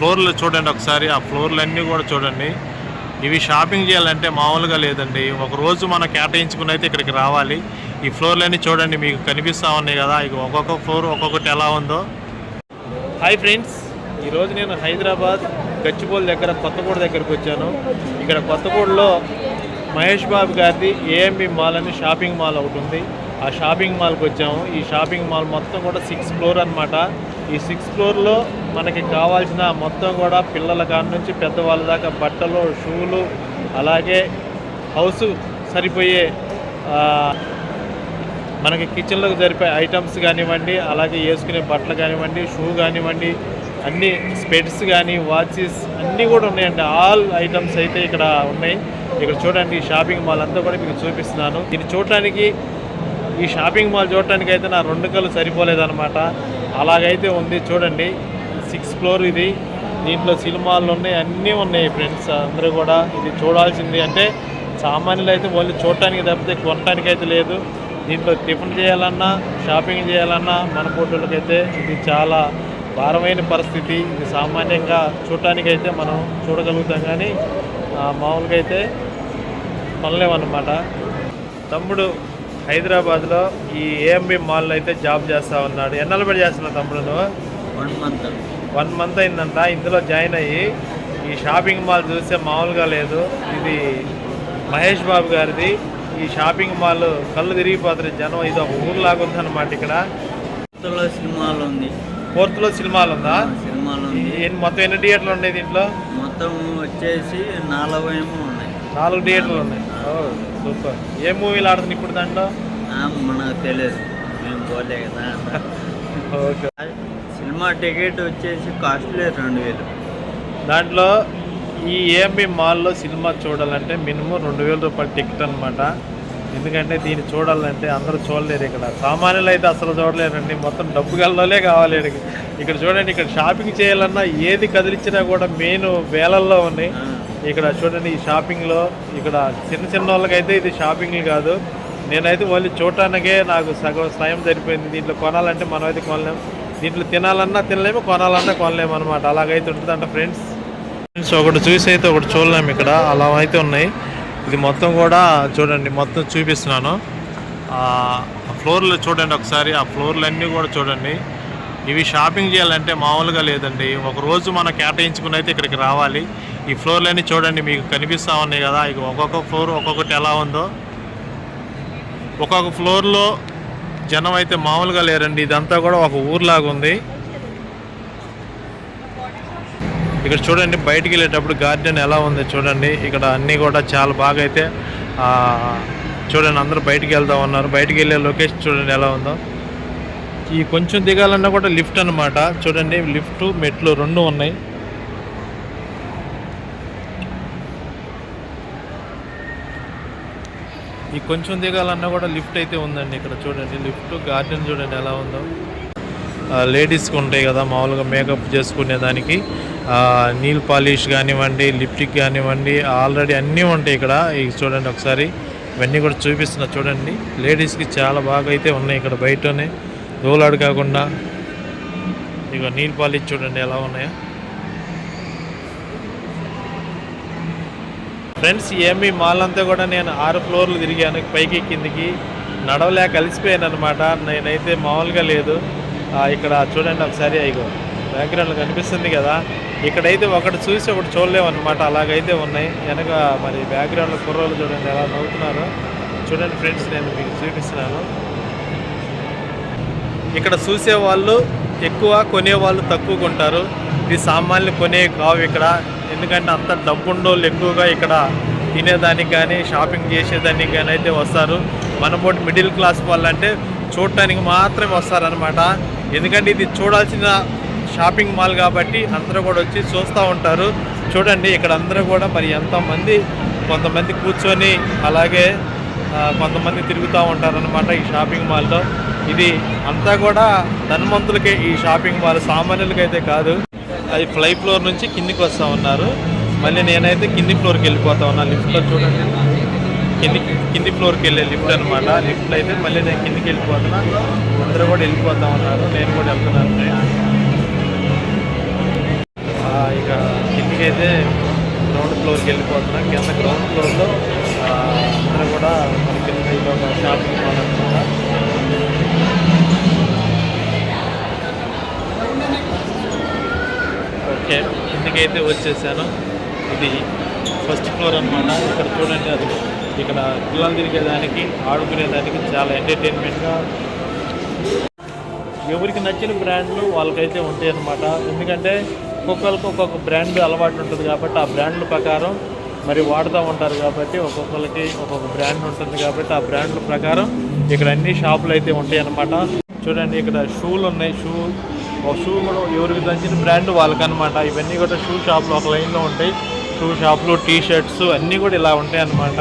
ఫ్లోర్లు చూడండి ఒకసారి ఆ ఫ్లోర్లు అన్నీ కూడా చూడండి. ఇవి షాపింగ్ చేయాలంటే మామూలుగా లేదండి. ఒక రోజు మనం కేటాయించుకుని అయితే ఇక్కడికి రావాలి. ఈ ఫ్లోర్లన్నీ చూడండి మీకు కనిపిస్తూ ఉన్నాయి కదా. ఇక ఒక్కొక్క ఫ్లోర్ ఒక్కొక్కటి ఎలా ఉందో. హాయ్ ఫ్రెండ్స్ ఈరోజు నేను హైదరాబాద్ గచ్చిబౌలి దగ్గర కొత్తగూడ దగ్గరకు వచ్చాను. ఇక్కడ కొత్తగూడలో మహేష్ బాబు గారిది ఏఎంబి మాల్ అని షాపింగ్ మాల్ ఒకటి ఉంది. ఆ షాపింగ్ మాల్కి వచ్చాము. ఈ షాపింగ్ మాల్ మొత్తం కూడా సిక్స్ ఫ్లోర్ అన్నమాట. ఈ సిక్స్ ఫ్లోర్లో మనకి కావాల్సిన మొత్తం కూడా పిల్లల కాడ నుంచి పెద్దవాళ్ళ దాకా బట్టలు షూలు అలాగే హౌస్ సరిపోయే మనకి కిచెన్లోకి జరిపే ఐటమ్స్ కానివ్వండి అలాగే వేసుకునే బట్టలు కానివ్వండి షూ కానివ్వండి అన్ని స్పెడ్స్ కానీ వాచెస్ అన్నీ కూడా ఉన్నాయండి. ఆల్ ఐటమ్స్ అయితే ఇక్కడ ఉన్నాయి. ఇక్కడ చూడండి ఈ షాపింగ్ మాల్ అంతా కూడా మీకు చూపిస్తున్నాను. దీన్ని చూడటానికి ఈ షాపింగ్ మాల్ చూడటానికి అయితే నా రెండు కళ్ళు సరిపోలేదన్నమాట. అలాగైతే ఉంది చూడండి. సిక్స్ ఫ్లోర్ ఇది. దీంట్లో సినిమాలు ఉన్నాయి అన్నీ ఉన్నాయి ఫ్రెండ్స్. అందరూ కూడా ఇది చూడాల్సింది. అంటే సామాన్యులు అయితే వాళ్ళు చూడటానికి తప్పితే కొనడానికి అయితే లేదు. దీంట్లో టిఫిన్ చేయాలన్నా షాపింగ్ చేయాలన్నా మన పోటీలకైతే ఇది చాలా భారమైన పరిస్థితి. ఇది సామాన్యంగా చూడటానికైతే మనం చూడగలుగుతాం కానీ మామూలుగా అయితే కొనలేమన్నమాట. తమ్ముడు హైదరాబాద్లో ఈ ఏఎంబి మాల్లో అయితే జాబ్ చేస్తా ఉన్నాడు. ఎన్నాళ్ళు పడి చేస్తున్నావు తమ్ముడు నువ్వు? వన్ మంత్ వన్ మంత్ అయిందంట. ఇందులో జాయిన్ అయ్యి ఈ షాపింగ్ మాల్ చూస్తే మామూలుగా లేదు. ఇది మహేష్ బాబు గారిది. ఈ షాపింగ్ మాల్ కళ్ళు తిరిగిపోతుంది జనం. ఇది ఒక ఊర్లాగా ఉందన్నమాట ఇక్కడ. సినిమాలు ఉంది. ఫోర్త్లో సినిమాలు ఉందా? సినిమాలు ఉంది. మొత్తం ఎన్ని థియేటర్లు ఉన్నాయి దీంట్లో? మొత్తం వచ్చేసి నలభై ఏమో ఉన్నాయి. నాలుగు థియేటర్లు ఉన్నాయి. ఓ సూపర్. ఏ మూవీలు ఆడుతుంది ఇప్పుడు దాంట్లో? మనకు తెలియదు. మేము పోలే కదా. ఓకే. సినిమా టికెట్ వచ్చేసి కాస్ట్లీ రెండు వేలు. దాంట్లో ఈ ఏఎంబి మాల్లో సినిమా చూడాలంటే మినిమం రెండు వేల రూపాయల టికెట్ అనమాట ఎందుకంటే దీన్ని చూడాలంటే అందరూ చూడలేరు ఇక్కడ. సామాన్యులు అయితే అసలు చూడలేరండి. మొత్తం డబ్బు గల్లోనే కావాలి ఇక్కడ. చూడండి ఇక్కడ షాపింగ్ చేయాలన్నా ఏది కదిలించినా కూడా మెయిన్ వేలల్లో ఉన్నాయి ఇక్కడ చూడండి ఈ షాపింగ్లో ఇక్కడ చిన్న చిన్న వాళ్ళకైతే ఇది షాపింగ్ కాదు. నేనైతే ఓన్లీ చూడటానికే నాకు సగం సాయం సరిపోయింది. దీంట్లో కొనాలంటే మనం అయితే కొనలేం. దీంట్లో తినాలన్నా తినలేము కొనాలన్నా కొనలేము అనమాట అలాగైతే ఉంటుందంట ఫ్రెండ్స్. ఫ్రెండ్స్ ఒకటి చూసి అయితే ఒకటి చూడలేము ఇక్కడ. అలా అయితే ఉన్నాయి. ఇది మొత్తం కూడా చూడండి మొత్తం చూపిస్తున్నాను. ఆ ఫ్లోర్లు చూడండి ఒకసారి. ఆ ఫ్లోర్లు అన్నీ కూడా చూడండి. ఇవి షాపింగ్ చేయాలంటే మామూలుగా లేదండి. ఒక రోజు మనం కేటాయించుకుని అయితే ఇక్కడికి రావాలి. ఈ ఫ్లోర్లన్నీ చూడండి మీకు కనిపిస్తూ ఉన్నాయి కదా. ఇక ఒక్కొక్క ఫ్లోర్ ఒక్కొక్కటి ఎలా ఉందో. ఒక్కొక్క ఫ్లోర్లో జనం అయితే మామూలుగా లేరండి. ఇదంతా కూడా ఒక ఊర్లాగా ఉంది. ఇక్కడ చూడండి బయటికి వెళ్ళేటప్పుడు గార్డెన్ ఎలా ఉంది చూడండి. ఇక్కడ అన్నీ కూడా చాలా బాగా అయితే చూడండి అందరూ బయటికి వెళ్తా ఉన్నారు. బయటికి వెళ్ళే లొకేషన్ చూడండి ఎలా ఉందో. ఈ కొంచెం దిగాలన్నా కూడా లిఫ్ట్ అనమాట చూడండి లిఫ్ట్ మెట్లు రెండు ఉన్నాయి. ఈ కొంచెం దిగాలన్నా కూడా లిఫ్ట్ అయితే ఉందండి ఇక్కడ చూడండి. లిఫ్ట్ గార్డెన్ చూడండి ఎలా ఉందో. లేడీస్కి ఉంటాయి కదా మామూలుగా మేకప్ చేసుకునే దానికి. నీల్ పాలిష్ కానివ్వండి లిప్టిక్ కానివ్వండి ఆల్రెడీ అన్నీ ఉంటాయి ఇక్కడ. ఇవి చూడండి ఒకసారి. ఇవన్నీ కూడా చూపిస్తున్నా చూడండి. లేడీస్కి చాలా బాగా అయితే ఉన్నాయి ఇక్కడ బయటనే. రోలాడు కాకుండా. ఇక నీల్ పాలిష్ చూడండి ఎలా ఉన్నాయో. ఫ్రెండ్స్ ఏమి మాల్ అంతా కూడా నేను ఆరు ఫ్లోర్లు తిరిగాను. పైకి కిందికి నడవలేక కలిసిపోయాను అనమాట నేనైతే మామూలుగా లేదు. ఇక్కడ చూడండి ఒకసారి అయిగో బ్యాక్గ్రౌండ్లో కనిపిస్తుంది కదా. ఇక్కడైతే ఒకటి చూసి ఒకటి చూడలేము అనమాట అలాగైతే ఉన్నాయి. వెనక మరి బ్యాక్గ్రౌండ్లో కుర్రోలు చూడండి ఎలా నవ్వుతున్నారు. చూడండి ఫ్రెండ్స్ నేను మీకు చూపిస్తున్నాను. ఇక్కడ చూసేవాళ్ళు ఎక్కువ కొనేవాళ్ళు తక్కువగా ఉంటారు. ఇది సామాన్లు కొనే కావు ఇక్కడ. ఎందుకంటే అంత డబ్బుండోళ్ళు ఎక్కువగా ఇక్కడ తినేదానికి కానీ షాపింగ్ చేసేదానికి కానీ అయితే వస్తారు. మన పోటీ మిడిల్ క్లాస్ వాళ్ళంటే చూడటానికి మాత్రమే వస్తారనమాట ఎందుకంటే ఇది చూడాల్సిన షాపింగ్ మాల్ కాబట్టి అందరూ కూడా వచ్చి చూస్తూ ఉంటారు. చూడండి ఇక్కడ అందరూ కూడా మరి ఎంతమంది కొంతమంది కూర్చొని అలాగే కొంతమంది తిరుగుతూ ఉంటారనమాట ఈ షాపింగ్ మాల్లో. ఇది అంతా కూడా ధనవంతులకే ఈ షాపింగ్ మాల్ సామాన్యులకైతే కాదు. అది ఫ్లై ఫ్లోర్ నుంచి కిందికి వస్తూ ఉన్నారు. మళ్ళీ నేనైతే కింది ఫ్లోర్కి వెళ్ళిపోతా ఉన్నా. లిఫ్ట్లో చూడండి. కింది కింది ఫ్లోర్కి వెళ్ళే లిఫ్ట్ అనమాట లిఫ్ట్లో అయితే మళ్ళీ నేను కిందికి వెళ్ళిపోతున్నా. అందరూ కూడా వెళ్ళిపోతా ఉన్నారు. నేను కూడా వెళ్తున్నాను ఇక కిందికి అయితే గ్రౌండ్ ఫ్లోర్కి వెళ్ళిపోతున్నా. కింద గ్రౌండ్ ఫ్లోర్లో అందరూ కూడా మన కింద ఒక షాపింగ్ ఓకే ఇందుకైతే వచ్చేసాను. ఇది ఫస్ట్ ఫ్లోర్ అన్నమాట. ఇక్కడ చూడండి అది. ఇక్కడ పిల్లలు తిరిగేదానికి ఆడుకునేదానికి చాలా ఎంటర్టైన్మెంట్గా ఎవరికి నచ్చిన బ్రాండ్లు వాళ్ళకైతే ఉంటాయి అనమాట ఎందుకంటే ఒక్కొక్కరికి ఒక్కొక్క బ్రాండ్ అలవాటు ఉంటుంది కాబట్టి ఆ బ్రాండ్ల ప్రకారం మరి వాడుతూ ఉంటారు కాబట్టి ఒక్కొక్కరికి ఒక్కొక్క బ్రాండ్ ఉంటుంది కాబట్టి ఆ బ్రాండ్ల ప్రకారం ఇక్కడ అన్ని షాపులు అయితే ఉంటాయి అన్నమాట. చూడండి ఇక్కడ షూలు ఉన్నాయి. షూ షూ కూడా ఎవరికి నచ్చిన బ్రాండ్ వాళ్ళకనమాట ఇవన్నీ కూడా షూ షాప్లో ఒక లైన్లో ఉంటాయి. షూ షాప్లు టీ షర్ట్స్ అన్నీ కూడా ఇలా ఉంటాయి అన్నమాట.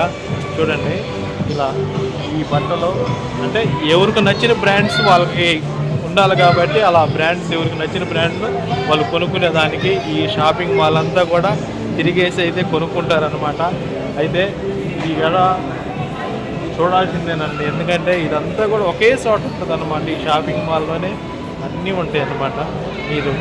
చూడండి. ఇలా ఈ బట్టలు అంటే ఎవరికి నచ్చిన బ్రాండ్స్ వాళ్ళకి ఉండాలి కాబట్టి అలా బ్రాండ్స్ ఎవరికి నచ్చిన బ్రాండ్లు వాళ్ళు కొనుక్కునే దానికి ఈ షాపింగ్ మాల్ అంతా కూడా తిరిగేసి అయితే కొనుక్కుంటారనమాట అయితే ఈ గడ చూడాల్సిందేనండి. ఎందుకంటే ఇదంతా కూడా ఒకే చోట ఉంటుంది అనమాట ఈ షాపింగ్ మాల్లోనే. అన్నీ ఉంటాయి అన్నమాట మీరు